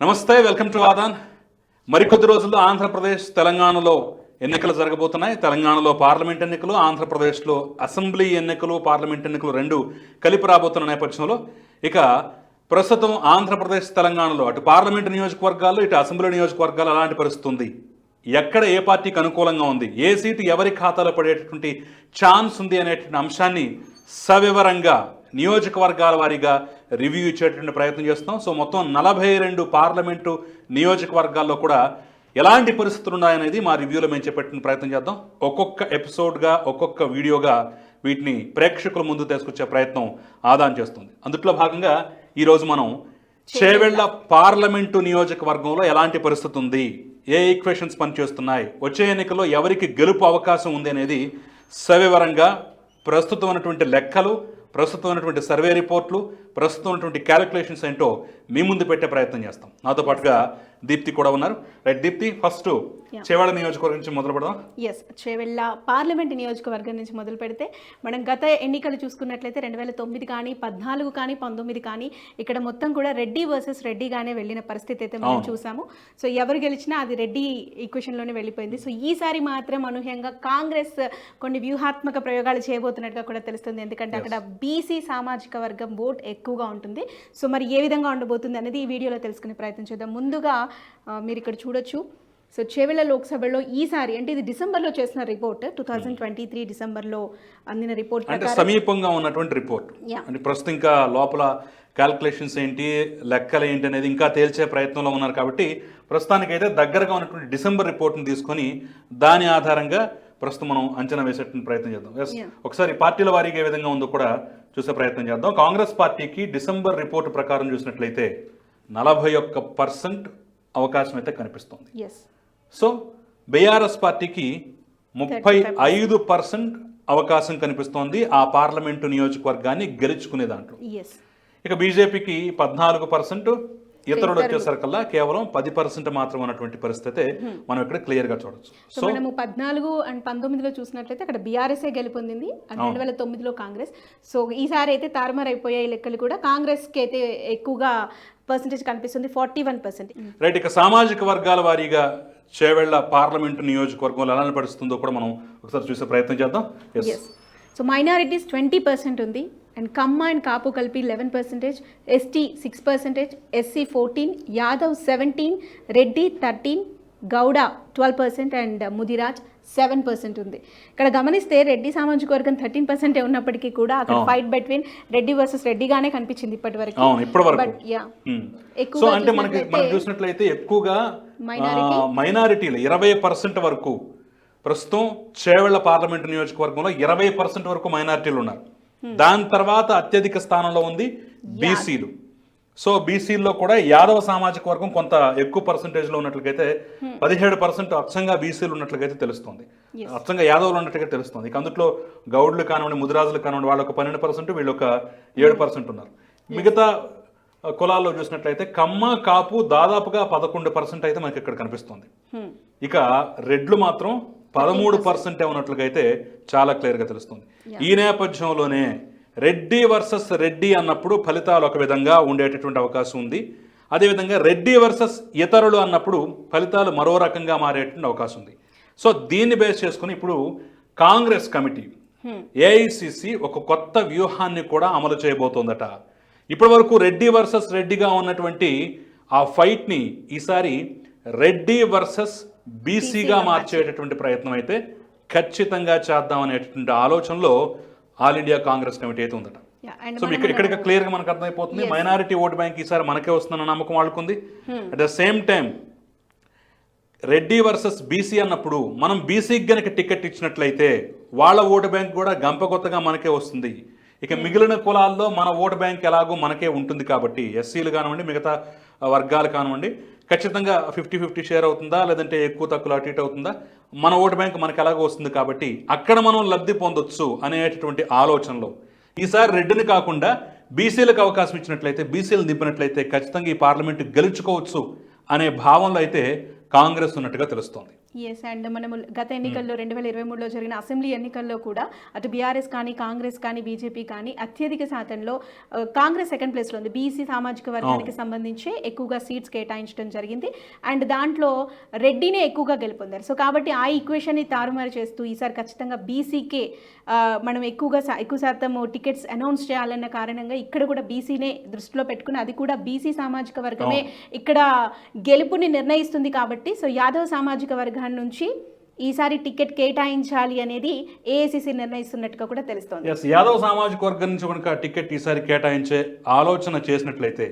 నమస్తే welcome to Aadan. మరికొద్ది రోజుల్లో ఆంధ్రప్రదేశ్ తెలంగాణలో ఎన్నికలు జరగబోతున్నాయి. తెలంగాణలో పార్లమెంట్ ఎన్నికలు ఆంధ్రప్రదేశ్లో అసెంబ్లీ ఎన్నికలు పార్లమెంట్ ఎన్నికలు రెండు కలిపి రాబోతున్న నేపథ్యంలో ఇక ప్రస్తుతం ఆంధ్రప్రదేశ్ తెలంగాణలో అటు పార్లమెంటు నియోజకవర్గాల్లో ఇటు అసెంబ్లీ నియోజకవర్గాలు అలాంటి పరిస్థితి ఉంది ఎక్కడ ఏ పార్టీకి అనుకూలంగా ఉంది? ఏ సీటు ఎవరి ఖాతాలో పడేటటువంటి ఛాన్స్ ఉంది అనేటువంటి అంశాన్ని సవివరంగా నియోజకవర్గాల వారీగా రివ్యూ ఇచ్చేటువంటి ప్రయత్నం చేస్తున్నాం. సో మొత్తం నలభై రెండు పార్లమెంటు నియోజకవర్గాల్లో కూడా ఎలాంటి పరిస్థితులు ఉన్నాయనేది మా రివ్యూలో మేము చెప్పేటువంటి ప్రయత్నం చేద్దాం. ఒక్కొక్క ఎపిసోడ్గా ఒక్కొక్క వీడియోగా వీటిని ప్రేక్షకుల ముందు తీసుకొచ్చే ప్రయత్నం ఆదాన్ చేస్తుంది. అందుట్లో భాగంగా ఈరోజు మనం చేవెళ్ళ పార్లమెంటు నియోజకవర్గంలో ఎలాంటి పరిస్థితి ఉంది? ఏ ఈక్వేషన్స్ పనిచేస్తున్నాయి? వచ్చే ఎన్నికల్లో ఎవరికి గెలుపు అవకాశం ఉంది అనేది సవివరంగా ప్రస్తుతం ఉన్నటువంటి లెక్కలు ప్రస్తుతం ఉన్నటువంటి సర్వే రిపోర్ట్లు ప్రస్తుతం ఉన్నటువంటి క్యాలిక్యులేషన్స్ ఏంటో మీ ముందు పెట్టే ప్రయత్నం చేస్తాం. నాతో పాటుగా దీప్తి కూడా ఉన్నారు. రైట్ దీప్తి ఫస్ట్ చేవాడ నియోజకవర్గం నుంచి మొదలు పెడదాం. ఎస్ చేవెళ్ళ పార్లమెంట్ నియోజకవర్గం నుంచి మొదలు పెడితే మనం గత ఎన్నికలు చూసుకున్నట్లయితే రెండు వేల తొమ్మిది కానీ పద్నాలుగు కానీ పంతొమ్మిది కానీ ఇక్కడ మొత్తం కూడా రెడ్డి వర్సెస్ రెడ్డిగానే వెళ్ళిన పరిస్థితి అయితే మనం చూసాము. సో ఎవరు గెలిచినా అది రెడ్డి ఈక్వేషన్లోనే వెళ్ళిపోయింది. సో ఈసారి మాత్రం అనూహ్యంగా కాంగ్రెస్ కొన్ని వ్యూహాత్మక ప్రయోగాలు చేయబోతున్నట్టుగా కూడా తెలుస్తుంది. ఎందుకంటే అక్కడ బీసీ సామాజిక వర్గం ఓట్ ఎక్కువగా ఉంటుంది. సో మరి ఏ విధంగా ఉండబోతుంది అనేది ఈ వీడియోలో తెలుసుకునే ప్రయత్నం చేద్దాం. ముందుగా మీరు ఇక్కడ చూడొచ్చు. సో చేవెళ్ళ లోక్సభలో ఈసారి అంటే ఇది డిసెంబర్లో చేసిన report. Two thousand twenty three డిసెంబర్లో అందిన రిపోర్ట్ అంటే సమీపంగా ఉన్నటువంటి రిపోర్ట్. అంటే ప్రస్తుతం ఇంకా లోపల క్యాల్కులేషన్స్ ఏంటి లెక్కలు ఏంటి అనేది ఇంకా తేల్చే ప్రయత్నంలో ఉన్నారు కాబట్టి ప్రస్తుతానికైతే దగ్గరగా ఉన్నటువంటి డిసెంబర్ రిపోర్ట్ని తీసుకొని దాని ఆధారంగా ప్రస్తుతం మనం అంచనా వేసేటువంటి ప్రయత్నం చేద్దాం. ఎస్. ఒకసారి పార్టీల వారీగా ఏ విధంగా ఉందో కూడా చూసే ప్రయత్నం చేద్దాం. కాంగ్రెస్ పార్టీకి డిసెంబర్ రిపోర్ట్ ప్రకారం చూసినట్లయితే నలభై ఒక్క పర్సెంట్ అవకాశం అయితే కనిపిస్తుంది. సో బీఆర్ఎస్ పార్టీకి ముప్పై ఐదు పర్సెంట్ అవకాశం కనిపిస్తోంది. ఆ పార్లమెంటు నియోజకవర్గాన్ని గెలుచుకునే దాంట్లో. ఇక బీజేపీకి పద్నాలుగు పర్సెంట్ ఇతరులు వచ్చేసరికల్లా కేవలం పది పర్సెంట్ మాత్రం ఉన్నటువంటి పరిస్థితి మనం ఇక్కడ క్లియర్గా చూడొచ్చు. సో మనము పద్నాలుగు అండ్ పంతొమ్మిదిలో చూసినట్లయితే అక్కడ బీఆర్ఎస్ఏ గెలుపొందింది రెండు వేల తొమ్మిదిలో కాంగ్రెస్. సో ఈసారి అయితే తారుమారు అయిపోయాయి లెక్కలు కూడా. కాంగ్రెస్కి అయితే ఎక్కువగా పర్సంటేజ్ కనిపిస్తుంది ఫార్టీ వన్ పర్సెంట్ రైట్ ఇక సామాజిక వర్గాల వారీగా చేవెళ్ళ పార్లమెంటు నియోజకవర్గంలో ఎలా నడుస్తుందో కూడా మనం ఒకసారి చూసే ప్రయత్నం చేద్దాం. సో మైనారిటీస్ ట్వంటీ పర్సెంట్ ఉంది. అండ్ కమ్మ అండ్ కాపు కలిపి eleven percentage ST six percentage SC fourteen Yadav seventeen Reddy thirteen Gowda twelve percent and Mudiraj seven percent ఉంది. ఇక్కడ గమనిస్తే రెడ్డి సామాజిక వర్గం థర్టీన్ పర్సెంటే ఉన్నప్పటికీ కూడా అక్కడ ఫైట్ బిట్వీన్ రెడ్డి వర్సెస్ రెడ్డిగానే కనిపించింది ఇప్పటి వరకు బట్ యా ఎక్కువగా అంటే మనకి మనం చూసినట్లయితే ఎక్కువగా మైనారిటీలు ఇరవై పర్సెంట్ వరకు ప్రస్తుతం చేవెళ్ళ పార్లమెంటు నియోజకవర్గంలో ఇరవై పర్సెంట్ వరకు మైనారిటీలు ఉన్నారు. దాని తర్వాత అత్యధిక స్థానంలో ఉంది బీసీలు. సో బీసీల్లో కూడా యాదవ సామాజిక వర్గం కొంత ఎక్కువ పర్సంటేజ్లో ఉన్నట్లయితే పదిహేడు పర్సెంట్ అచ్చంగా బీసీలు ఉన్నట్లుగైతే తెలుస్తుంది. అచ్చంగా యాదవులు ఉన్నట్టుగా తెలుస్తుంది. ఇక అందులో గౌడ్లు కానివ్వండి ముదిరాజులు కానివ్వండి వాళ్ళు ఒక పన్నెండు పర్సెంట్ వీళ్ళు ఒక ఏడు పర్సెంట్ ఉన్నారు. మిగతా కులాల్లో చూసినట్లయితే కమ్మ కాపు దాదాపుగా పదకొండు పర్సెంట్ అయితే మనకి ఇక్కడ కనిపిస్తుంది. ఇక రెడ్లు మాత్రం పదమూడు పర్సెంటే ఉన్నట్లుగా అయితే చాలా క్లియర్గా తెలుస్తుంది. ఈ నేపథ్యంలోనే రెడ్డి వర్సెస్ రెడ్డి అన్నప్పుడు ఫలితాలు ఒక విధంగా ఉండేటటువంటి అవకాశం ఉంది. అదేవిధంగా రెడ్డి వర్సెస్ ఇతరులు అన్నప్పుడు ఫలితాలు మరో రకంగా మారేటువంటి అవకాశం ఉంది. సో దీన్ని బేస్ చేసుకుని ఇప్పుడు కాంగ్రెస్ కమిటీ ఏఐసిసి ఒక కొత్త వ్యూహాన్ని కూడా అమలు చేయబోతోందట. ఇప్పటి వరకు రెడ్డి వర్సెస్ రెడ్డిగా ఉన్నటువంటి ఆ ఫైట్ని ఈసారి రెడ్డి వర్సెస్ బీసీగా మార్చేటటువంటి ప్రయత్నం అయితే ఖచ్చితంగా చేద్దాం అనేటటువంటి ఆలోచనలో ఆల్ ఇండియా కాంగ్రెస్ కమిటీ అయితే ఉందట. సో ఇక్కడ ఇక్కడ క్లియర్గా మనకు అర్థమైపోతుంది. మైనారిటీ ఓట్ బ్యాంక్ ఈసారి మనకే వస్తుందన్న నమ్మకం వాళ్ళకుంది. At the same time Reddy versus BC అన్నప్పుడు మనం బీసీకి గనక టికెట్ ఇచ్చినట్లయితే వాళ్ళ ఓటు బ్యాంక్ కూడా గంపకొత్తగా మనకే వస్తుంది. ఇక మిగిలిన కులాల్లో మన ఓటు బ్యాంక్ ఎలాగో మనకే ఉంటుంది కాబట్టి ఎస్సీలు కానివ్వండి మిగతా వర్గాలు కానివ్వండి ఖచ్చితంగా ఫిఫ్టీ ఫిఫ్టీ షేర్ అవుతుందా? లేదంటే ఎక్కువ తక్కువ అటు ఇటు అవుతుందా? మన ఓటు బ్యాంక్ మనకు ఎలాగో వస్తుంది కాబట్టి అక్కడ మనం లబ్ధి పొందొచ్చు అనేటటువంటి ఆలోచనలో. ఈసారి రెడ్డిని కాకుండా బీసీలకు అవకాశం ఇచ్చినట్లయితే బీసీలు దింపినట్లయితే ఖచ్చితంగా ఈ పార్లమెంట్ గెలుచుకోవచ్చు అనే భావంలో అయితే కాంగ్రెస్ ఉన్నట్టుగా తెలుస్తోంది. ఎస్ అండ్ మనము గత ఎన్నికల్లో రెండు వేల ఇరవై మూడులో జరిగిన అసెంబ్లీ ఎన్నికల్లో కూడా అటు బీఆర్ఎస్ కానీ కాంగ్రెస్ కానీ బీజేపీ కానీ అత్యధిక శాతంలో ఆ, కాంగ్రెస్ సెకండ్ ప్లేస్లో ఉంది. బీసీ సామాజిక వర్గానికి సంబంధించి ఎక్కువగా సీట్స్ కేటాయించడం జరిగింది. అండ్ దాంట్లో రెడ్డినే ఎక్కువగా గెలుపొందారు. సో కాబట్టి ఆ ఈక్వేషన్ని తారుమారు చేస్తూ ఈసారి ఖచ్చితంగా బీసీకే మనం ఎక్కువగా ఎక్కువ శాతం టికెట్స్ అనౌన్స్ చేయాలన్న కారణంగా ఇక్కడ కూడా బీసీనే దృష్టిలో పెట్టుకుని అది కూడా బీసీ సామాజిక వర్గమే ఇక్కడ గెలుపుని నిర్ణయిస్తుంది కాబట్టి సో యాదవ్ సామాజిక వర్గాన్ని నుంచి ఈసారి టికెట్ కేటాయించాలి అనేది ఏఐసిసి నిర్ణయిస్తున్నట్టుగా కూడా తెలుస్తోంది. యాదవ్ సామాజిక వర్గం నుంచి కనుక టికెట్ ఈసారి కేటాయించే ఆలోచన చేసినట్లయితే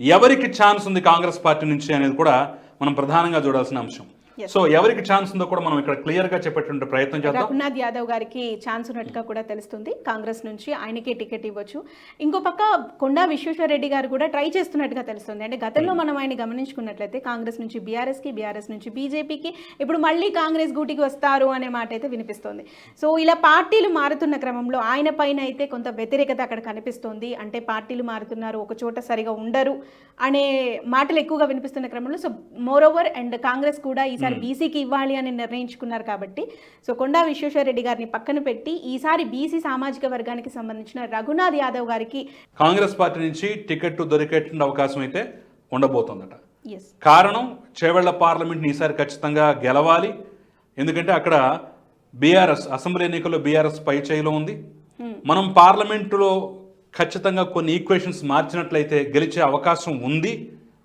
ఎవరికి ఛాన్స్ ఉంది కాంగ్రెస్ పార్టీ నుంచి అనేది కూడా మనం ప్రధానంగా చూడాల్సిన అంశం. సో ఎవరికి ఛాన్స్ ఉందో కూడా మనం ఇక్కడ క్లియర్గా చెప్పేటువంటి ప్రయత్నం చేద్దాం. రఘునాథ్ యాదవ్ గారికి ఛాన్స్ ఉన్నట్టుగా కూడా తెలుస్తుంది. కాంగ్రెస్ నుంచి ఆయనకే టికెట్ ఇవ్వచ్చు. ఇంకో పక్క కొండా విశ్వేశ్వర రెడ్డి గారు కూడా ట్రై చేస్తున్నట్టుగా తెలుస్తుంది. అంటే గతంలో మనం ఆయన గమనించుకున్నట్లయితే కాంగ్రెస్ నుంచి బీఆర్ఎస్కి బీఆర్ఎస్ నుంచి బీజేపీకి ఇప్పుడు మళ్ళీ కాంగ్రెస్ గూటికి వస్తారు అనే మాట అయితే వినిపిస్తోంది. సో ఇలా పార్టీలు మారుతున్న క్రమంలో ఆయన పైన అయితే కొంత వ్యతిరేకత అక్కడ కనిపిస్తోంది. అంటే పార్టీలు మారుతున్నారు ఒక చోట సరిగా ఉండరు అనే మాటలు ఎక్కువగా వినిపిస్తున్న క్రమంలో so moreover and Congress కూడా ఈసారి బీసీకి ఇవ్వాలి అని నిర్ణయించుకున్నారు కాబట్టి సో కొండా విశ్వేశ్వర రెడ్డి గారిని పక్కన పెట్టి ఈసారి బీసీ సామాజిక వర్గానికి సంబంధించిన రఘునాథ్ యాదవ్ గారికి కాంగ్రెస్ పార్టీ నుంచి టికెట్ దొరికేటువంటి అవకాశం అయితే ఉండబోతోందట. కారణం చేవెళ్ళ పార్లమెంట్ని ఈసారి ఖచ్చితంగా గెలవాలి. ఎందుకంటే అక్కడ బీఆర్ఎస్ అసెంబ్లీ ఎన్నికల్లో బీఆర్ఎస్ పై చేయిలో ఉంది. మనం పార్లమెంటులో ఖచ్చితంగా కొన్ని ఈక్వేషన్స్ మార్చినట్లయితే గెలిచే అవకాశం ఉంది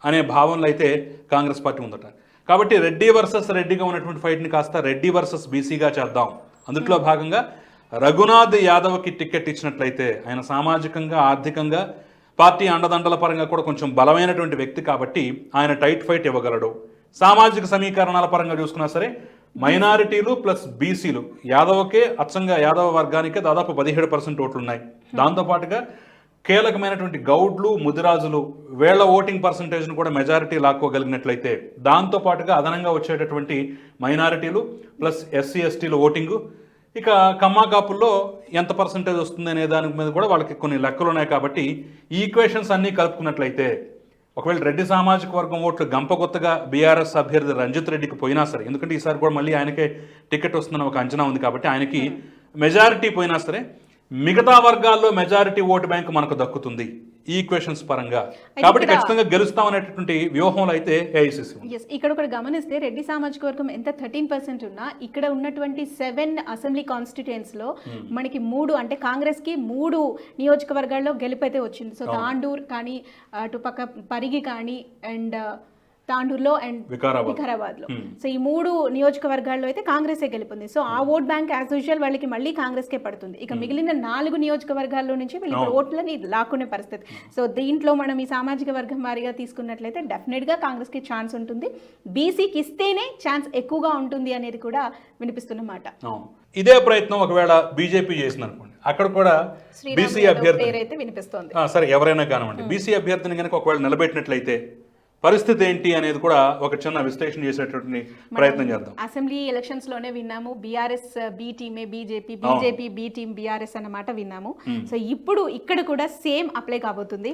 అనే భావనలో అయితే కాంగ్రెస్ పార్టీ ఉందట. కాబట్టి రెడ్డి వర్సెస్ రెడ్డిగా ఉన్నటువంటి ఫైట్ని కాస్త రెడ్డి వర్సెస్ బీసీగా చేద్దాం. అందుట్లో భాగంగా రఘునాథ్ యాదవ్కి టికెట్ ఇచ్చినట్లయితే ఆయన సామాజికంగా ఆర్థికంగా పార్టీ అండదండల పరంగా కూడా కొంచెం బలమైనటువంటి వ్యక్తి కాబట్టి ఆయన టైట్ ఫైట్ ఇవ్వగలడు. సామాజిక సమీకరణాల పరంగా చూసుకున్నా సరే మైనారిటీలు ప్లస్ బీసీలు యాదవకే అచ్చంగా యాదవ వర్గానికే దాదాపు పదిహేడు పర్సెంట్ ఓట్లున్నాయి. దాంతోపాటుగా కీలకమైనటువంటి గౌడ్లు ముదిరాజులు వేళ్ళ ఓటింగ్ పర్సంటేజ్ను కూడా మెజారిటీ లాక్కోగలిగినట్లయితే దాంతోపాటుగా అదనంగా వచ్చేటటువంటి మైనారిటీలు ప్లస్ ఎస్సీ ఎస్టీల ఓటింగు. ఇక కమ్మాకాపుల్లో ఎంత పర్సంటేజ్ వస్తుంది అనే దాని మీద కూడా వాళ్ళకి కొన్ని లెక్కలు ఉన్నాయి కాబట్టి ఈ ఈక్వేషన్స్ అన్నీ కలుపుకున్నట్లయితే ఒకవేళ రెడ్డి సామాజిక వర్గం ఓట్లు గంపగొత్తగా బీఆర్ఎస్ అభ్యర్థి రంజిత్ రెడ్డికి పోయినా సరే ఎందుకంటే ఈసారి కూడా మళ్ళీ ఆయనకే టికెట్ వస్తుందని ఒక అంచనా ఉంది కాబట్టి ఆయనకి మెజారిటీ పోయినా సరే మిగతా వర్గాల్లో మెజారిటీ ఓటు బ్యాంక్ మనకు దక్కుతుంది. ఈ ఈక్వేషన్స్ పరంగా. కాబట్టి ఖచ్చితంగా గెలుస్తాం అనేటటువంటి వ్యూహంలో అయితే ఏఐసిసి ఇక్కడ ఒకటి గమనిస్తే రెడ్డి సామాజిక వర్గం ఎంత థర్టీన్ పర్సెంట్ ఉన్నా ఇక్కడ ఉన్నటువంటి సెవెన్ అసెంబ్లీ కాన్స్టిట్యుయెన్సీలో మనకి మూడు అంటే కాంగ్రెస్కి మూడు నియోజకవర్గాల్లో గెలుపైతే వచ్చింది. సో తాండూర్ కానీ అటు పక్క పరిగి కానీ అండ్ తాండూరులో అండ్ వికారాబాద్. లో సో ఈ మూడు నియోజకవర్గాల్లో అయితే కాంగ్రెసే గెలుపొంది. సో ఆ ఓట్ బ్యాంక్ యాజ్ యూజువల్ వాళ్ళకి మళ్ళీ కాంగ్రెస్ కే పడుతుంది. ఇక మిగిలిన నాలుగు నియోజకవర్గాల్లో నుంచి వీళ్ళు ఓట్లని లాక్కునే పరిస్థితి. సో దీంట్లో మనం ఈ సామాజిక వర్గం వారీగా తీసుకున్నట్లయితే డెఫినెట్గా కాంగ్రెస్కి ఛాన్స్ ఉంటుంది. బీసీకి ఇస్తేనే ఛాన్స్ ఎక్కువగా ఉంటుంది అనేది కూడా వినిపిస్తున్న మాట. అవును. ఇదే ప్రయత్నం ఒకవేళ బీజేపీ చేసింది అనుకోండి అక్కడ కూడా బీసీ అభ్యర్థి సరే ఎవరైనా కానివ్వండి. బీసీ అభ్యర్థిని కనుక ఒకవేళ నిలబెట్టినట్లయితే పరిస్థితి ఏంటి అనేది కూడా ఒక చిన్న విశ్లేషణ చేసేటటువంటి ప్రయత్నం చేద్దాం. అసెంబ్లీ ఎలక్షన్స్లోనే విన్నాము. BRS B team BJP BJP B team BRS అన్నమాట విన్నాము. సో ఇప్పుడు ఇక్కడ కూడా సేమ్ అప్లై కాబోతుంది.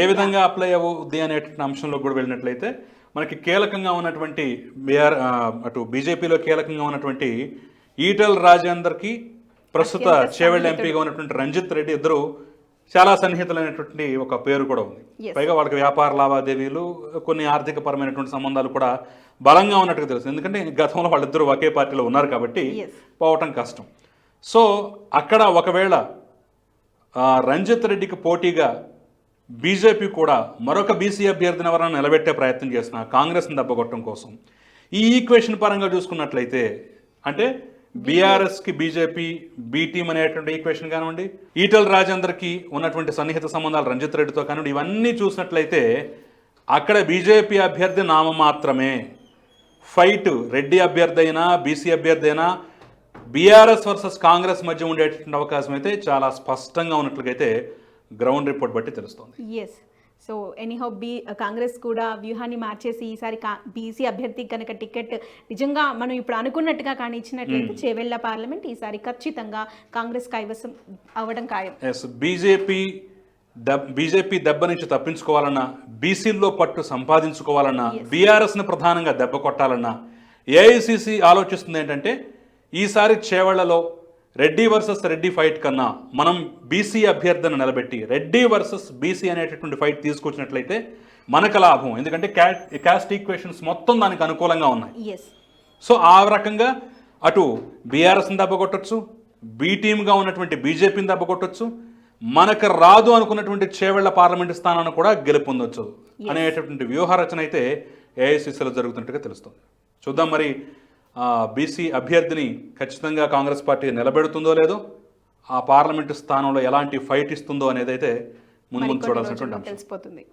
ఏ విధంగా అప్లై అవుద్ది అనేటువంటి అంశంలో కూడా వెళ్ళినట్లయితే మనకి కీలకంగా ఉన్నటువంటి బీఆర్ అటు బీజేపీలో కీలకంగా ఉన్నటువంటి ఈటల్ రాజేందర్కి ప్రస్తుత చేవెళ్ళ ఎంపీగా ఉన్నటువంటి రంజిత్ రెడ్డి ఇద్దరు చాలా సన్నిహితులైనటువంటి ఒక పేరు కూడా ఉంది. పైగా వాళ్ళకి వ్యాపార లావాదేవీలు కొన్ని ఆర్థిక పరమైనటువంటి సంబంధాలు కూడా బలంగా ఉన్నట్టుగా తెలుసు ఎందుకంటే గతంలో వాళ్ళిద్దరూ ఒకే పార్టీలో ఉన్నారు కాబట్టి. పోవటం కష్టం సో అక్కడ ఒకవేళ రంజిత్ రెడ్డికి పోటీగా బీజేపీ కూడా మరొక బీసీ అభ్యర్థిని ఎవరైనా నిలబెట్టే ప్రయత్నం చేసిన కాంగ్రెస్ని దెబ్బకొట్టడం కోసం ఈ ఈక్వేషన్ పరంగా చూసుకున్నట్లయితే అంటే బీఆర్ఎస్కి బీజేపీ బీ టీమ్ అనేటువంటి ఈక్వేషన్ కానివ్వండి ఈటల్ రాజేందర్కి ఉన్నటువంటి సన్నిహిత సంబంధాలు రంజిత్ రెడ్డితో కానివ్వండి ఇవన్నీ చూసినట్లయితే అక్కడ బీజేపీ అభ్యర్థి నామ మాత్రమే. ఫైట్ రెడ్డి అభ్యర్థి అయినా బీసీ అభ్యర్థి అయినా బీఆర్ఎస్ వర్సెస్ కాంగ్రెస్ మధ్య ఉండేటువంటి అవకాశం అయితే చాలా స్పష్టంగా ఉన్నట్లుగైతే గ్రౌండ్ రిపోర్ట్ బట్టి తెలుస్తుంది. Yes so anyhow B Congress కూడా వ్యూహాన్ని మార్చేసి ఈసారి కా బీసీ అభ్యర్థికి కనుక టికెట్ నిజంగా మనం ఇప్పుడు అనుకున్నట్టుగా కానీ ఇచ్చినట్లయితే చేవెళ్ళ పార్లమెంట్ ఈసారి ఖచ్చితంగా కాంగ్రెస్ కైవసం అవ్వడం ఖాయం. బీజేపీ బీజేపీ దెబ్బ నుంచి తప్పించుకోవాలన్నా బీసీల్లో పట్టు సంపాదించుకోవాలన్నా బీఆర్ఎస్ని ప్రధానంగా దెబ్బ కొట్టాలన్నా ఏఐసిసి ఆలోచిస్తుంది ఏంటంటే ఈసారి చేవళ్ళలో రెడ్డి వర్సెస్ రెడ్డి ఫైట్ కన్నా మనం బీసీ అభ్యర్థన నిలబెట్టి రెడ్డి వర్సెస్ బీసీ అనేటటువంటి ఫైట్ తీసుకొచ్చినట్లయితే మనకు లాభం. ఎందుకంటే క్యా క్యాస్ట్ ఈక్వేషన్స్ మొత్తం దానికి అనుకూలంగా ఉన్నాయి. సో ఆ రకంగా అటు బీఆర్ఎస్ని దెబ్బకొట్టచ్చు బీ టీమ్గా ఉన్నటువంటి బీజేపీని దెబ్బకొట్టచ్చు మనకు రాదు అనుకున్నటువంటి చేవెళ్ళ పార్లమెంటు స్థానాన్ని కూడా గెలుపొందొచ్చు అనేటటువంటి వ్యూహరచన అయితే ఏఐసిసిలో జరుగుతున్నట్టుగా తెలుస్తుంది. చూద్దాం మరి బీసీ అభ్యర్థిని ఖచ్చితంగా కాంగ్రెస్ పార్టీ నిలబెడుతుందో లేదో ఆ పార్లమెంటు స్థానంలో ఎలాంటి ఫైట్ ఇస్తుందో అనేది అయితే ముందు ముందు చూడాల్సినటువంటి తెలిసిపోతుంది.